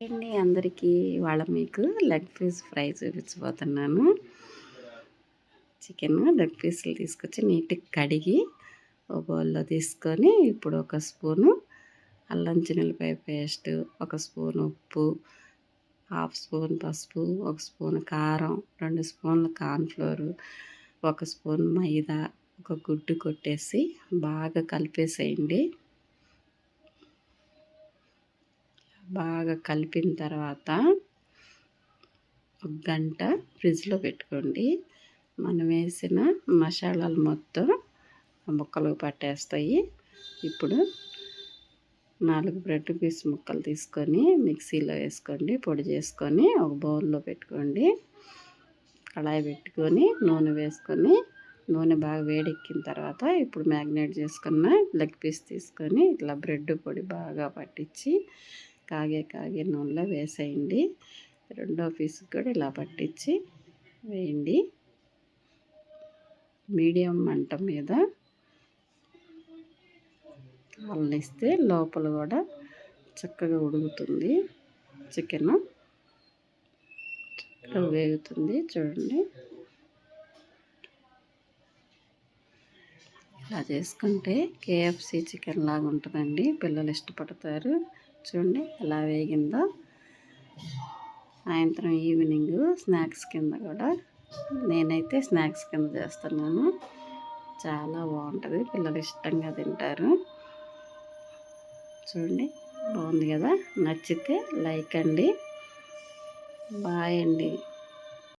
అండి అందరికీ వాళ్ళ మీకు లెగ్ పీస్ ఫ్రై చూపించబోతున్నాను. చికెన్ లెగ్ పీసులు తీసుకొచ్చి నీట్గా కడిగి ఒక బౌల్లో తీసుకొని ఇప్పుడు ఒక స్పూను అల్లం చిన్నపాయ పేస్ట్ ఒక స్పూన్ ఉప్పు హాఫ్ స్పూన్ పసుపు ఒక స్పూన్ కారం రెండు స్పూన్లు కార్న్ఫ్లోరు ఒక స్పూన్ మైదా ఒక గుడ్డు కొట్టేసి బాగా కలిపేసేయండి. బాగా కలిపిన తర్వాత ఒక గంట ఫ్రిడ్జ్లో పెట్టుకోండి. మనం వేసిన మసాలాలు మొత్తం ముక్కలు పట్టేస్తాయి. ఇప్పుడు నాలుగు బ్రెడ్ పీస్ ముక్కలు తీసుకొని మిక్సీలో వేసుకోండి. పొడి చేసుకొని ఒక బౌల్లో పెట్టుకోండి. కళాయి పెట్టుకొని నూనె వేసుకొని నూనె బాగా వేడెక్కిన తర్వాత ఇప్పుడు మ్యాగ్నేట్ చేసుకున్న లెగ్ పీస్ తీసుకొని ఇట్లా బ్రెడ్ పొడి బాగా పట్టించి కాగే కాగే నూనెలో వేసేయండి. రెండో పీస్ కూడా ఇలా పట్టించి వేయండి. మీడియం మంట మీద అల్లిస్తే లోపల కూడా చక్కగా ఉడుకుతుంది. చికెన్ చక్కగా వేగుతుంది. చూడండి. ఇలా చేసుకుంటే కేఎఫ్సి చికెన్ లాగా ఉంటుందండి. పిల్లలు ఇష్టపడతారు. చూడండి ఎలా వేగిందో. సాయంత్రం ఈవినింగ్ స్నాక్స్ కింద కూడా నేనైతే స్నాక్స్ కింద చేస్తున్నాను. చాలా బాగుంటుంది పిల్లలు ఇష్టంగా తింటారు. చూడండి బాగుంది కదా. నచ్చితే లైక్ అండి. బాయ్ అండి.